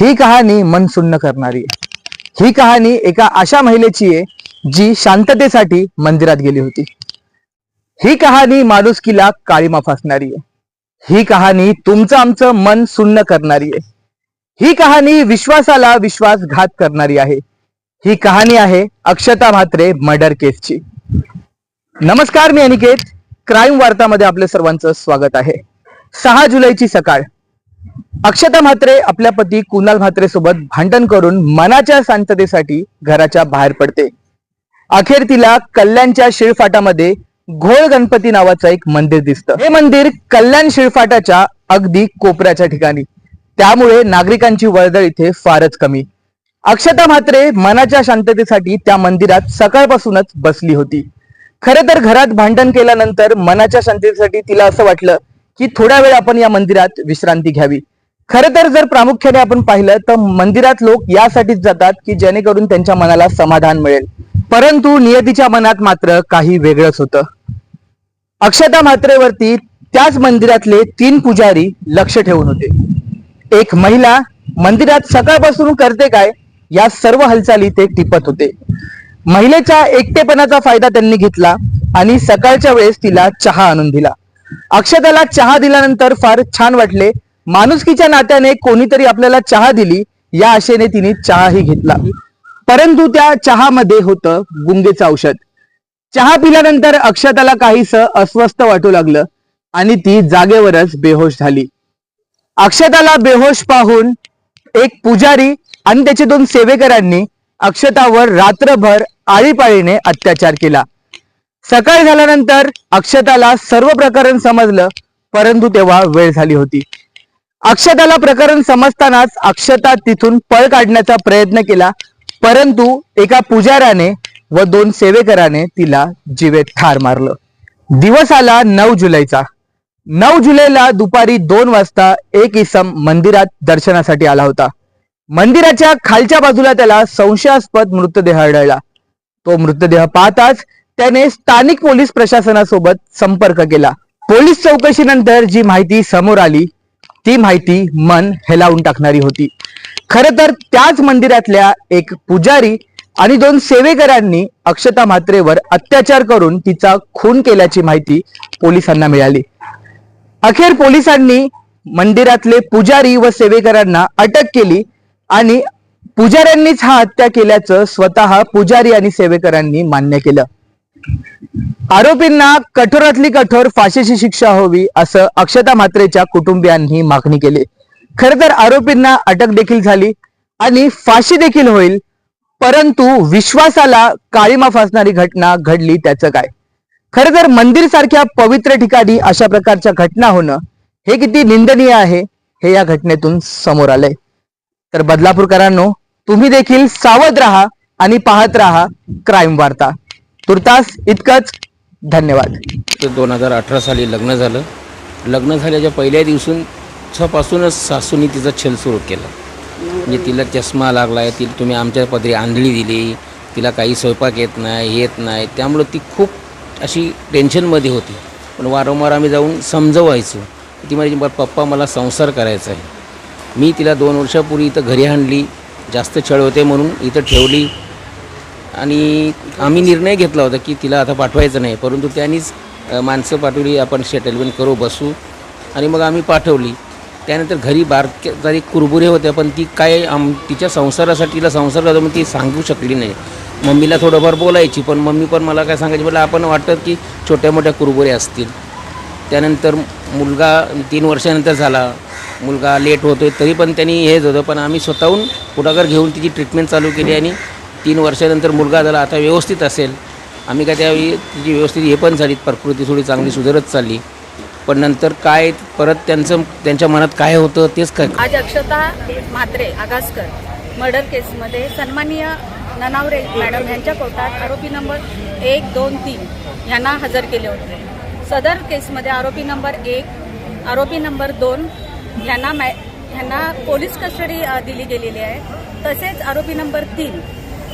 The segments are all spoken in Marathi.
ही कहाणी मन सुन्न करणारी आहे. ही कहाणी एका अशा महिलेची आहे जी शांततेसाठी मंदिरात गेली होती. ही कहाणी माणुसकीला काळीमा फासणारी आहे. ही कहाणी तुमचं आमचं मन सुन्न करणारी आहे. ही कहाणी विश्वासाला विश्वासघात करणारी आहे. ही कहाणी आहे अक्षता म्हात्रे मर्डर केसची. नमस्कार मी अनिकेत. क्राईम वार्तामध्ये आपल्या सर्वांचं स्वागत आहे. सहा जुलैची सकाळ. अक्षता म्हात्रे आपल्या पती कुणाल म्हात्रे सोबत भांडण करून मनाच्या शांततेसाठी घराच्या बाहेर पडते. अखेर तिला कल्याणच्या शिळफाटामध्ये घोळ गणपती नावाचं एक मंदिर दिसतं. हे मंदिर कल्याण शिळफाटाच्या अगदी कोपऱ्याच्या ठिकाणी. त्यामुळे नागरिकांची वर्दळ इथे फारच कमी. अक्षता म्हात्रे मनाच्या शांततेसाठी त्या मंदिरात सकाळपासूनच बसली होती. खरे तर घरात भांडण केल्यानंतर मनाच्या शांततेसाठी तिला असं वाटलं की थोड्या वेळ आपण या मंदिरात विश्रांती घ्यावी. खरं तर जर प्रामुख्याने आपण पाहिलं तर मंदिरात लोक यासाठीच जातात की जेणेकरून त्यांच्या मनाला समाधान मिळेल. परंतु नियतीच्या मनात मात्र काही वेगळंच होतं. अक्षता मात्रेवरती त्याच मंदिरातले तीन पुजारी लक्ष ठेवून होते. एक महिला मंदिरात सकाळपासून करते काय या सर्व हालचाली ते टिपत होते. महिलेच्या एकटेपणाचा फायदा त्यांनी घेतला आणि सकाळच्या वेळेस तिला चहा आणून दिला. अक्षताला चहा दिल्यानंतर फार छान वाटले. माणुसकीच्या नात्याने कोणीतरी आपल्याला चहा दिली या आशेने तिने चहाही घेतला. परंतु त्या चहामध्ये होतं गुंगेचं औषध. चहा पिल्यानंतर अक्षताला काहीस अस्वस्थ वाटू लागलं आणि ती जागेवरच बेहोश झाली. अक्षताला बेहोश पाहून एक पुजारी आणि त्याचे दोन सेवेकरांनी अक्षतावर रात्रभर आळीपाळीने अत्याचार केला. सकाळ झाल्यानंतर अक्षताला सर्व प्रकरण समजलं परंतु तेव्हा वेळ झाली होती. अक्षताला प्रकरण समजतानाच अक्षता तिथून पळ काढण्याचा प्रयत्न केला परंतु एका पुजाऱ्याने व दोन सेवेकराने तिला जीवेत ठार मारलं. दिवस आला नऊ जुलैचा. नऊ जुलैला दुपारी दोन वाजता एक इसम मंदिरात दर्शनासाठी आला होता. मंदिराच्या खालच्या बाजूला त्याला संशयास्पद मृतदेह आढळला. तो मृतदेह पाहताच त्याने स्थानिक पोलीस प्रशासनासोबत संपर्क केला. पोलीस चौकशीनंतर जी माहिती समोर आली ती माहिती मन हेलावून टाकणारी होती. खर तर त्याच मंदिरातल्या एक पुजारी आणि दोन सेवेकरांनी अक्षता म्हात्रेवर अत्याचार करून तिचा खून केल्याची माहिती पोलिसांना मिळाली. अखेर पोलिसांनी मंदिरातले पुजारी व सेवेकरांना अटक केली आणि पुजाऱ्यांनीच हा हत्या केल्याचं स्वतः पुजारी आणि सेवेकरांनी मान्य केलं. आरोपींना कठोरातली कठोर फाशीची शिक्षा होवी असं अक्षता म्हात्रेच्या कुटुंबियांनी मागणी केली. खर तर आरोपींना अटक देखील झाली आणि फाशी देखील होईल परंतु विश्वासाला काळीमा फासणारी घटना घडली त्याचं काय? खर तर मंदिर सारख्या पवित्र ठिकाणी अशा प्रकारच्या घटना होणं हे किती निंदनीय आहे हे या घटनेतून समोर आलंय. तर बदलापूरकरांनो तुम्ही देखील सावध राहा आणि पाहत राहा क्राईम वार्ता. तुर्तास इतकंच धन्यवाद. तर दोन हजार अठरा साली लग्न झालं. लग्न झाल्याच्या पहिल्या दिवसून पासूनच सासूनी तिचा छल सुरू केला. म्हणजे तिला चष्मा लागला आहे तिला तुम्ही आमच्या पदरी आंधळी दिली तिला काही स्वयंपाक येत नाही येत नाही. त्यामुळं ती खूप अशी टेन्शनमध्ये होती. पण वारंवार आम्ही जाऊन समजवायचो. ती म्हणजे पप्पा मला संसार करायचा आहे. मी तिला दोन वर्षापूर्वी इथं घरी आणली. जास्त छळ होते म्हणून इथं ठेवली. आणि आम्ही निर्णय घेतला होता की तिला आता पाठवायचं नाही परंतु त्यांनीच माणसं पाठवली आपण सेटलमेंट करू बसू. आणि मग आम्ही पाठवली. त्यानंतर घरी बारक्या जरी कुरबुरे होत्या पण ती काय आम तिच्या संसारासाठी तिला संसार होता मग ती सांगू शकली नाही. मम्मीला थोडंफार बोलायची पण मम्मी पण मला काय सांगायची मला आपण वाटतं की छोट्या मोठ्या कुरबुरे असतील. त्यानंतर मुलगा तीन वर्षानंतर झाला. मुलगा लेट होतो तरी पण त्यांनी हेच होतं पण आम्ही स्वतःहून पुढाकार घेऊन तिची ट्रीटमेंट चालू केली आणि तीन वर्षानंतर मुलगा झाला आता व्यवस्थित असेल. आम्ही काय त्यावेळी तिची व्यवस्थित हे पण झाली प्रकृती थोडी चांगली सुधारत चालली. पण नंतर काय परत त्यांचं त्यांच्या मनात काय होतं तेच काय आज अक्षता म्हात्रे आगासकर मर्डर केसमध्ये सन्माननीय ननावरे मॅडम यांच्या कोर्टात आरोपी नंबर एक दोन तीन यांना हजर केले होते. सदर केसमध्ये आरोपी नंबर एक आरोपी नंबर दोन यांना मॅ यांना पोलीस कस्टडी दिली गेलेली आहे. तसेच आरोपी नंबर तीन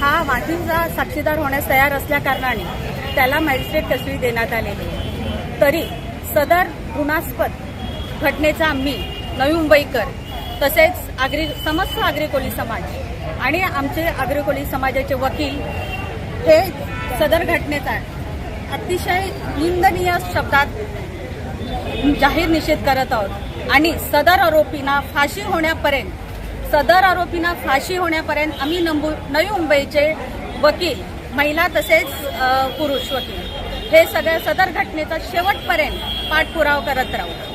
हा वाढीचा साक्षीदार होण्यास तयार असल्याकारणाने त्याला मॅजिस्ट्रेट कस्टडी देण्यात आलेली तरी सदर गुणास्पद घटनेचा आम्ही नवी मुंबईकर तसेच आगरी समस्त आगरी समाज आणि आमचे आगरी समाजाचे वकील हे सदर घटनेचा अतिशय निंदनीय शब्दात जाहीर निषेध करत आहोत आणि सदर आरोपींना फाशी होण्यापर्यंत सदर आरोपींना फाशी होण्यापर्यंत आम्ही नंबू नवी मुंबईचे वकील महिला तसेच पुरुष वकील. हे सगळ्या सदर घटनेचा शेवटपर्यंत पाठपुरावा करत राहू.